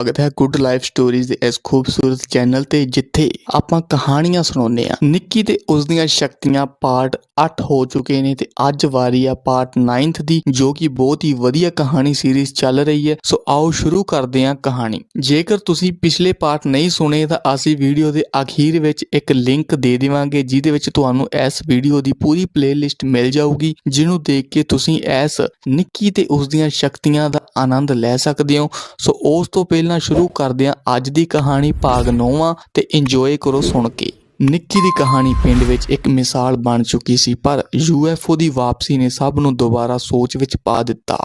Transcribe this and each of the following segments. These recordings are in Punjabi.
ਸਵਾਗਤ ਹੈ ਗੁੱਡ ਲਾਈਫ ਸਟੋਰੀਜ਼ ਦੇ ਇਸ ਖੂਬਸੂਰਤ ਚੈਨਲ ਤੇ, ਜਿੱਥੇ ਆਪਾਂ ਕਹਾਣੀਆਂ ਸੁਣਾਉਂਦੇ ਆ ਨਿੱਕੀ ਤੇ ਉਸ ਦੀਆਂ ਸ਼ਕਤੀਆਂ ਪਾਰਟ 8 ਹੋ ਚੁੱਕੇ ਨੇ ਤੇ ਅੱਜ ਵਾਰੀ ਆ ਪਾਰਟ 9th ਦੀ, ਜੋ ਕਿ ਬਹੁਤ ਹੀ ਵਧੀਆ ਕਹਾਣੀ ਸੀਰੀਜ਼ ਚੱਲ ਰਹੀ ਹੈ। ਸੋ ਆਓ ਸ਼ੁਰੂ ਕਰਦੇ ਹਾਂ ਕਹਾਣੀ। ਜੇਕਰ ਤੁਸੀਂ ਪਿਛਲੇ ਪਾਰਟ ਨਹੀਂ ਸੁਣੇ, ਤਾਂ ਅਸੀਂ ਵੀਡੀਓ ਦੇ ਅਖੀਰ ਵਿੱਚ ਇੱਕ ਲਿੰਕ ਦੇ ਦੇਵਾਂਗੇ, ਜਿਹਦੇ ਵਿੱਚ ਤੁਹਾਨੂੰ ਇਸ ਵੀਡੀਓ ਦੀ ਪੂਰੀ ਪਲੇਲਿਸਟ ਮਿਲ ਜਾਊਗੀ, ਜਿਹਨੂੰ ਦੇਖ ਕੇ ਤੁਸੀਂ ਇਸ ਨਿੱਕੀ ਤੇ ਉਸ ਦੀਆਂ ਸ਼ਕਤੀਆਂ ਦਾ ਆਨੰਦ ਲੈ ਸਕਦੇ ਹੋ। ਸੋ ਉਸ ਤੋਂ ਪਹਿਲਾਂ ਸ਼ੁਰੂ ਕਰਦੇ ਹਾਂ ਅੱਜ ਦੀ ਕਹਾਣੀ ਭਾਗ 9ਵਾਂ ਤੇ ਇੰਜੋਏ ਕਰੋ ਸੁਣ ਕੇ। ਨਿੱਕੀ ਦੀ ਕਹਾਣੀ ਪਿੰਡ ਵਿੱਚ ਇੱਕ ਮਿਸਾਲ ਬਣ ਚੁੱਕੀ ਸੀ, ਪਰ ਯੂਐਫਓ ਦੀ ਵਾਪਸੀ ਨੇ ਸਭ ਨੂੰ ਦੁਬਾਰਾ ਸੋਚ ਵਿੱਚ ਪਾ ਦਿੱਤਾ।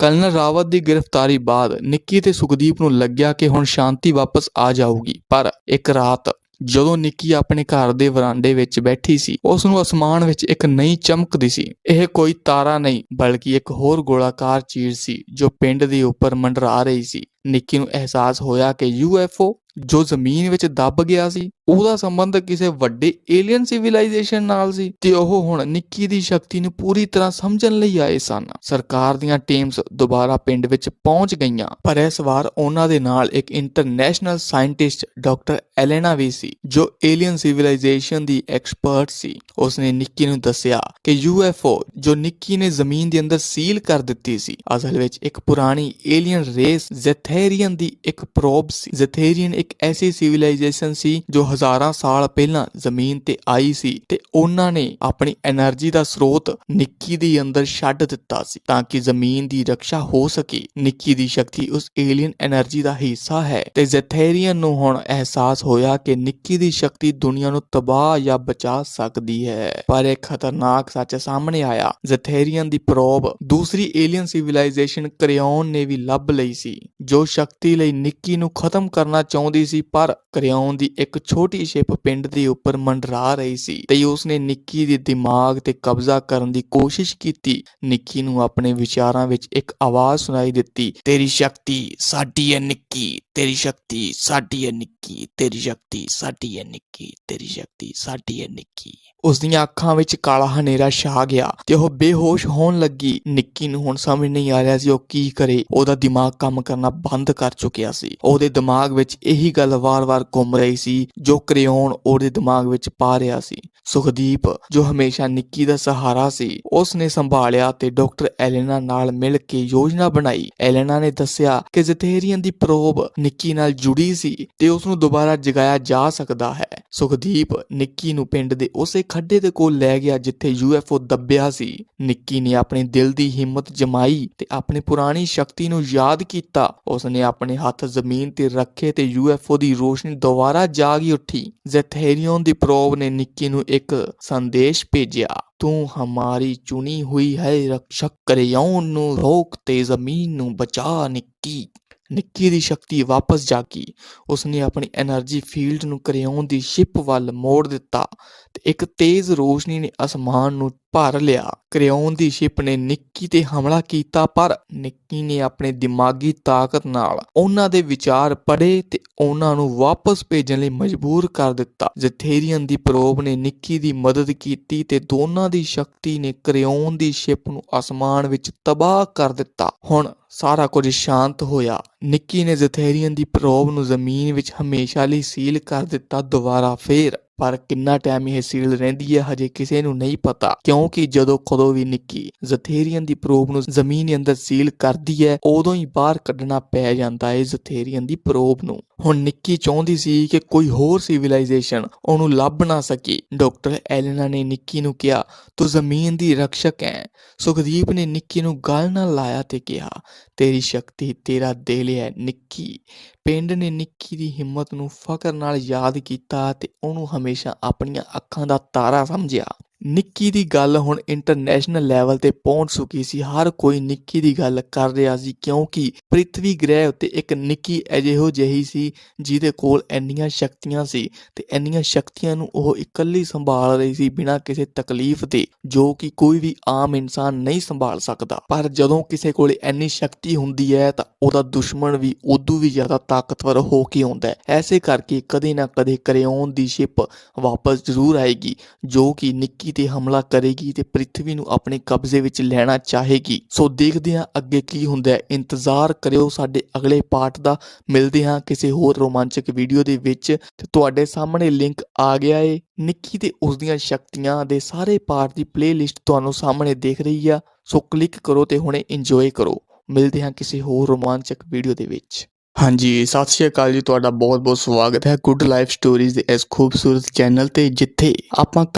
ਕਰਨਲ ਰਾਵਤ ਦੀ ਗ੍ਰਿਫਤਾਰੀ ਬਾਅਦ ਨਿੱਕੀ ਤੇ ਸੁਖਦੀਪ ਨੂੰ ਲੱਗਿਆ ਕਿ ਹੁਣ ਸ਼ਾਂਤੀ ਵਾਪਸ ਆ ਜਾਊਗੀ, ਪਰ ਇੱਕ ਰਾਤ ਜਦੋਂ ਨਿੱਕੀ ਆਪਣੇ ਘਰ ਦੇ ਵਰਾਂਡੇ ਵਿੱਚ ਬੈਠੀ ਸੀ ਉਸ ਨੂੰ ਅਸਮਾਨ ਵਿੱਚ ਇੱਕ ਨਈ ਚਮਕਦੀ ਸੀ। ਇਹ ਕੋਈ ਤਾਰਾ ਨਹੀਂ ਬਲਕਿ ਇੱਕ ਹੋਰ ਗੋਲਾਕਾਰ ਚੀਜ਼ ਸੀ ਜੋ ਪਿੰਡ ਦੇ ਉੱਪਰ ਮੰਡਰਾ ਰਹੀ ਸੀ। ਨਿੱਕੀ ਨੂੰ ਅਹਿਸਾਸ ਹੋਇਆ ਕਿ ਯੂਐਫਓ ਜੋ ਜ਼ਮੀਨ ਵਿੱਚ ਦੱਬ ਗਿਆ ਸੀ, ਉਹਦਾ ਸੰਬੰਧ ਕਿਸੇ ਵੱਡੇ ਏਲੀਅਨ ਸਿਵਲਾਈਜੇਸ਼ਨ ਨਾਲ ਸੀ ਤੇ ਉਹ ਹੁਣ ਨਿੱਕੀ ਦੀ ਸ਼ਕਤੀ ਨੂੰ ਪੂਰੀ ਤਰ੍ਹਾਂ ਸਮਝਣ ਲਈ ਆਏ ਸਨ। ਸਰਕਾਰ ਦੀਆਂ ਟੀਮਸ ਦੁਬਾਰਾ ਪਿੰਡ ਵਿੱਚ ਪਹੁੰਚ ਗਈਆਂ, ਪਰ ਇਸ ਵਾਰ ਉਹਨਾਂ ਦੇ ਨਾਲ ਇੱਕ ਇੰਟਰਨੈਸ਼ਨਲ ਸਾਇੰਟਿਸਟ ਡਾਕਟਰ ਐਲੇਨਾ ਵੀ ਸੀ, ਜੋ ਏਲੀਅਨ ਸਿਵਲਾਈਜੇਸ਼ਨ ਦੀ ਐਕਸਪਰਟ ਸੀ। ਉਸਨੇ ਨਿੱਕੀ ਨੂੰ ਦੱਸਿਆ ਕਿ ਯੂਐਫਓ ਜੋ ਨਿੱਕੀ ਨੇ ਜ਼ਮੀਨ ਦੇ ਅੰਦਰ ਸੀਲ ਕਰ ਦਿੱਤੀ ਸੀ, ਅਸਲ ਵਿੱਚ ਇੱਕ ਪੁਰਾਣੀ ਏਲੀਅਨ ਰੇਸ ਜ਼ੈਥੇਰੀਅਨ ਦੀ ਇੱਕ ਪ੍ਰੋਬ ਸੀ। ਜ਼ੈਥੇਰੀਅਨ ਇੱਕ ਐਸੀ ਸਿਵਲਾਈਜੇਸ਼ਨ ਸੀ ਜੋ ਹਜ਼ਾਰਾਂ ਸਾਲ ਪਹਿਲਾਂ ਜ਼ਮੀਨ ਤੇ ਆਈ ਸੀ ਤੇ ਉਹਨਾਂ ਨੇ ਆਪਣੀ એનર્ਜੀ ਦਾ ਸਰੋਤ ਨਿੱਕੀ ਦੇ ਅੰਦਰ ਛੱਡ ਦਿੱਤਾ ਸੀ ਤਾਂ ਕਿ ਜ਼ਮੀਨ ਦੀ ਰੱਖਿਆ ਹੋ ਸਕੇ। ਨਿੱਕੀ ਦੀ ਸ਼ਕਤੀ ਉਸ ਏਲੀਅਨ એનર્ਜੀ ਦਾ ਹਿੱਸਾ ਹੈ ਤੇ ਜ਼ੈਥੇਰੀਅਨ ਨੂੰ ਹੁਣ ਅਹਿਸਾਸ ਹੋਇਆ ਕਿ ਨਿੱਕੀ ਦੀ ਸ਼ਕਤੀ ਦੁਨੀਆ ਨੂੰ ਤਬਾਹ ਜਾਂ ਬਚਾ ਸਕਦੀ ਹੈ। ਪਰ ਇੱਕ ਖਤਰਨਾਕ ਸੱਚ ਸਾਹਮਣੇ ਆਇਆ। ਜ਼ੈਥੇਰੀਅਨ ਦੀ ਪ੍ਰੋਬ ਦੂਸਰੀ ਏਲੀਅਨ ਸਿਵਲਾਈਜੇਸ਼ਨ ਕਰਿਓਨ ਨੇ ਵੀ ਲੱਭ ਲਈ ਸੀ, ਜੋ ਸ਼ਕਤੀ ਲਈ ਨਿੱਕੀ ਨੂੰ ਖਤਮ ਕਰਨਾ ਚਾਹੁੰਦੀ ਸੀ, ਪਰ ਕਰਿਆਉਣ ਦੀ ਇੱਕ ਛੋਟੀ ਸ਼ਿਪ ਪਿੰਡ ਦੇ ਉੱਪਰ ਮੰਡਰਾ ਰਹੀ ਸੀ ਤੇ ਉਸਨੇ ਨਿੱਕੀ ਦੇ ਦਿਮਾਗ ਤੇ ਕਬਜ਼ਾ ਕਰਨ ਦੀ ਕੋਸ਼ਿਸ਼ ਕੀਤੀ। ਨਿੱਕੀ ਨੂੰ ਆਪਣੇ ਵਿਚਾਰਾਂ ਵਿੱਚ ਇੱਕ ਆਵਾਜ਼ ਸੁਣਾਈ ਦਿੱਤੀ, ਤੇਰੀ ਸ਼ਕਤੀ ਸਾਡੀ ਹੈ ਨਿੱਕੀ, ਤੇਰੀ ਸ਼ਕਤੀ ਸਾਡੀ ਹੈ ਨਿੱਕੀ, ਤੇਰੀ ਸ਼ਕਤੀ ਸਾਡੀ ਹੈ ਨਿੱਕੀ, ਤੇਰੀ ਸ਼ਕਤੀ ਸਾਡੀ ਹੈ ਨਿੱਕੀ। ਉਸ ਦੀਆਂ ਅੱਖਾਂ ਵਿੱਚ ਕਾਲਾ ਹਨੇਰਾ ਛਾ ਗਿਆ ਤੇ ਉਹ ਬੇਹੋਸ਼ ਹੋਣ ਲੱਗੀ। ਨਿੱਕੀ ਨੂੰ ਹੁਣ ਸਮਝ ਨਹੀਂ ਆ ਰਿਹਾ ਸੀ ਉਹ ਕੀ ਕਰੇ। ਉਹਦਾ ਦਿਮਾਗ ਕੰਮ ਕਰਨਾ ਬੰਦ ਕਰ ਚੁੱਕਿਆ ਸੀ। ਉਹਦੇ ਦਿਮਾਗ ਵਿੱਚ ਇਹ ਗੱਲ ਵਾਰ-ਵਾਰ ਘੁੰਮ ਰਹੀ ਸੀ ਜੋ ਕ੍ਰੇਯੋਨ ਉਹਦੇ ਦਿਮਾਗ ਵਿੱਚ ਪਾ ਰਿਹਾ ਸੀ। ਸੁਖਦੀਪ, ਜੋ ਹਮੇਸ਼ਾ ਨਿੱਕੀ ਦਾ ਸਹਾਰਾ ਸੀ ਉਸ ਨੇ ਸੰਭਾਲਿਆ ਤੇ ਡਾਕਟਰ ਐਲੇਨਾ ਨਾਲ ਮਿਲ ਕੇ ਯੋਜਨਾ ਬਣਾਈ। ਐਲੇਨਾ ਨੇ ਦੱਸਿਆ ਕਿ ਜ਼ੈਥੇਰੀਅਨ ਦੀ ਪ੍ਰੋਬ ਨਿੱਕੀ ਨਾਲ ਜੁੜੀ ਸੀ ਤੇ ਉਸ ਨੂੰ ਦੁਬਾਰਾ ਜਗਾਇਆ ਜਾ ਸਕਦਾ ਹੈ। ਸੁਖਦੀਪ ਨਿੱਕੀ ਨੂੰ ਪਿੰਡ ਦੇ ਉਸੇ ਖੱਡੇ ਦੇ ਕੋਲ ਲੈ ਗਿਆ ਜਿੱਥੇ ਯੂਐਫਓ ਦੱਬਿਆ ਸੀ। ਨਿੱਕੀ ਨੇ ਆਪਣੇ ਦਿਲ ਦੀ ਹਿੰਮਤ ਜਮਾਈ ਤੇ ਆਪਣੀ ਪੁਰਾਣੀ ਸ਼ਕਤੀ ਨੂੰ ਯਾਦ ਕੀਤਾ। ਉਸ ਨੇ ਆਪਣੇ ਹੱਥ ਜ਼ਮੀਨ ਤੇ ਰੱਖੇ ਤੇ ਯੂਐਫਓ ਦੀ ਰੋਸ਼ਨੀ ਦੁਬਾਰਾ ਜਾਗੀ ਉੱਠੀ। ਜਥੇਰੀਅਨ ਦੀ ਪ੍ਰੋਬ ਨੇ ਨਿੱਕੀ ਨੂੰ ਇੱਕ ਸੰਦੇਸ਼ ਭੇਜਿਆ ਤੂੰ ਹਮਾਰੀ ਚੁਣੀ ਹੋਈ ਹੈ ਰਕਸ਼ਕ ਕਰਿਓਨ ਨੂੰ ਰੋਕ ਤੇ ਜ਼ਮੀਨ ਨੂੰ ਬਚਾ ਨਿੱਕੀ ਨਿੱਕੀ ਦੀ ਸ਼ਕਤੀ ਵਾਪਸ ਜਾਗੀ। ਉਸਨੇ ਆਪਣੀ એનર્ਜੀ ਫੀਲਡ ਨੂੰ ਕਰਿਓਨ ਦੀ ਸ਼ਿਪ ਵੱਲ ਮੋੜ ਦਿੱਤਾ ਤੇ ਇੱਕ ਤੇਜ਼ ਰੋਸ਼ਨੀ ਨੇ ਅਸਮਾਨ ਨੂੰ ਭਰ ਲਿਆ। ਕਰਿਓਨ ਦੀ ਸ਼ਿਪ ਨੇ ਨਿੱਕੀ ਤੇ ਹਮਲਾ ਕੀਤਾ, ਪਰ ਨਿੱਕੀ ਨੇ ਆਪਣੇ ਦਿਮਾਗੀ ਤਾਕਤ ਨਾਲ ਉਹਨਾਂ ਦੇ ਵਿਚਾਰ ਪੜ੍ਹੇ ਤੇ ਉਹਨਾਂ ਨੂੰ ਵਾਪਸ ਭੇਜਣ ਲਈ ਮਜਬੂਰ ਕਰ ਦਿੱਤਾ। ਜ਼ਥੇਰੀਅਨ ਦੀ ਪ੍ਰੋਬ ਨੇ ਨਿੱਕੀ ਦੀ ਮਦਦ ਕੀਤੀ ਤੇ ਦੋਨਾਂ ਦੀ ਸ਼ਕਤੀ ਨੇ ਕਰਿਓਨ ਦੀ ਸ਼ਿਪ ਨੂੰ ਅਸਮਾਨ ਵਿੱਚ ਤਬਾਹ ਕਰ ਦਿੱਤਾ। ਹੁਣ ਸਾਰਾ ਕੁਝ ਸ਼ਾਂਤ ਹੋਇਆ। ਨਿੱਕੀ ਨੇ ਜਥੇਰੀਅਨ ਦੀ ਪ੍ਰੋਬ ਨੂੰ ਜ਼ਮੀਨ ਵਿੱਚ ਹਮੇਸ਼ਾ ਲਈ ਸੀਲ ਕਰ ਦਿੱਤਾ, ਦੁਬਾਰਾ ਫੇਰ ਪਰ ਕਿੰਨਾ ਟਾਈਮ ਇਹ ਸੀਲ ਰਹਿੰਦੀ ਹੈ, ਹਜੇ ਕਿਸੇ ਨੂੰ ਨਹੀਂ ਪਤਾ। ਕਿਉਂਕਿ ਜਦੋਂ ਕਦੋਂ ਵੀ ਨਿੱਕੀ ਜ਼ਥੇਰੀਅਨ ਦੀ ਪ੍ਰੋਬ ਨੂੰ ਜ਼ਮੀਨ ਅੰਦਰ ਸੀਲ ਕਰਦੀ ਹੈ, ਉਦੋਂ ਹੀ ਬਾਹਰ ਕੱਢਣਾ ਪੈ ਜਾਂਦਾ ਹੈ ਜ਼ਥੇਰੀਅਨ ਦੀ ਪ੍ਰੋਬ ਨੂੰ। ਹੁਣ ਨਿੱਕੀ ਚਾਹੁੰਦੀ ਸੀ ਕਿ ਕੋਈ ਹੋਰ ਸਿਵਲਾਈਜੇਸ਼ਨ ਉਹਨੂੰ ਲੱਭ ਨਾ ਸਕੇ। ਡਾਕਟਰ ਐਲਨਾ ਨੇ ਨਿੱਕੀ ਨੂੰ ਕਿਹਾ, ਤੂੰ ਜ਼ਮੀਨ ਦੀ ਰੱਖਿਅਕ ਹੈ। ਸੁਖਦੀਪ ਨੇ ਨਿੱਕੀ ਨੂੰ ਗੱਲ ਨਾਲ ਲਾਇਆ ਤੇ ਕਿਹਾ, ਤੇਰੀ ਸ਼ਕਤੀ ਤੇਰਾ ਦਿਲ ਹੈ, ਨਿੱਕੀ। ਪਿੰਡ ਨੇ ਨਿੱਕੀ ਦੀ ਹਿੰਮਤ ਨੂੰ ਫਕਰ ਨਾਲ ਯਾਦ ਕੀਤਾ ਤੇ ਉਹਨੂੰ ਹਮੇਸ਼ਾ ਆਪਣੀਆਂ ਅੱਖਾਂ ਦਾ ਤਾਰਾ ਸਮਝਿਆ। ਨਿੱਕੀ ਦੀ ਗੱਲ ਹੁਣ ਇੰਟਰਨੈਸ਼ਨਲ ਲੈਵਲ ਤੇ ਪਹੁੰਚ ਚੁੱਕੀ ਸੀ। ਹਰ ਕੋਈ ਨਿੱਕੀ ਦੀ ਗੱਲ ਕਰ ਰਿਹਾ ਸੀ ਕਿਉਂਕਿ ਪ੍ਰਿਥਵੀ ਗ੍ਰਹਿ ਉੱਤੇ ਇੱਕ ਨਿੱਕੀ ਅਜਿਹੋ ਜਿਹੀ ਸੀ ਜਿਹਦੇ ਕੋਲ ਇੰਨੀਆਂ ਸ਼ਕਤੀਆਂ ਸੀ ਤੇ ਇੰਨੀਆਂ ਸ਼ਕਤੀਆਂ ਨੂੰ ਉਹ ਇਕੱਲੀ ਸੰਭਾਲ ਰਹੀ ਸੀ ਬਿਨਾਂ ਕਿਸੇ ਤਕਲੀਫ ਦੇ, ਜੋ ਕਿ ਕੋਈ ਵੀ ਆਮ ਇਨਸਾਨ ਨਹੀਂ ਸੰਭਾਲ ਸਕਦਾ। ਪਰ ਜਦੋਂ ਕਿਸੇ ਕੋਲ ਇੰਨੀ ਸ਼ਕਤੀ ਹੁੰਦੀ ਹੈ ਤਾਂ ਉਹਦਾ ਦੁਸ਼ਮਣ ਵੀ ਉਦੋਂ ਵੀ ਜ਼ਿਆਦਾ ਤਾਕਤਵਰ ਹੋ ਕੇ ਆਉਂਦਾ ਹੈ। ਐਸੇ ਕਰਕੇ ਕਦੇ ਨਾ ਕਦੇ ਕਰਿਓਨ ਦੀ ਸ਼ਿਪ ਵਾਪਸ ਜ਼ਰੂਰ ਆਏਗੀ, ਜੋ ਕਿ ਨਿੱਕੀ ਨਿੱਕੀ ਤੇ ਹਮਲਾ ਕਰੇਗੀ ਤੇ ਪ੍ਰਿਥਵੀ ਨੂੰ ਆਪਣੇ ਕਬਜ਼ੇ ਵਿੱਚ ਲੈਣਾ ਚਾਹੇਗੀ। ਸੋ ਦੇਖਦੇ ਹਾਂ ਅੱਗੇ ਕੀ ਹੁੰਦਾ ਹੈ। ਇੰਤਜ਼ਾਰ ਕਰਿਓ ਸਾਡੇ ਅਗਲੇ ਪਾਰਟ ਦਾ। ਮਿਲਦੇ ਹਾਂ ਕਿਸੇ ਹੋਰ ਰੋਮਾਂਚਕ ਵੀਡੀਓ ਦੇ ਵਿੱਚ। ਤੇ ਤੁਹਾਡੇ ਸਾਹਮਣੇ ਲਿੰਕ ਆ ਗਿਆ ਏ। ਨਿੱਕੀ ਤੇ ਉਸ ਦੀਆਂ ਸ਼ਕਤੀਆਂ ਦੇ ਸਾਰੇ ਪਾਰਟ ਦੀ ਪਲੇਲਿਸਟ ਤੁਹਾਨੂੰ ਸਾਹਮਣੇ ਦੇਖ ਰਹੀ ਆ। ਸੋ ਕਲਿੱਕ ਕਰੋ ਤੇ ਹੁਣੇ ਇੰਜੋਏ ਕਰੋ। ਮਿਲਦੇ ਹਾਂ ਕਿਸੇ ਹੋਰ ਰੋਮਾਂਚਕ ਵੀਡੀਓ ਦੇ ਵਿੱਚ। ਹਾਂਜੀ, ਸਤਿ ਸ਼੍ਰੀ ਅਕਾਲ ਜੀ। ਤੁਹਾਡਾ ਬਹੁਤ ਬਹੁਤ ਸਵਾਗਤ ਹੈ। ਗੁੱਡ ਲਾਈਫ ਸਟੋਰੀਜ਼ ਦੇ ਇਸ ਖੂਬਸੂਰਤ ਚੈਨਲ ਤੇ, ਜਿੱਥੇ ਆਪਾਂ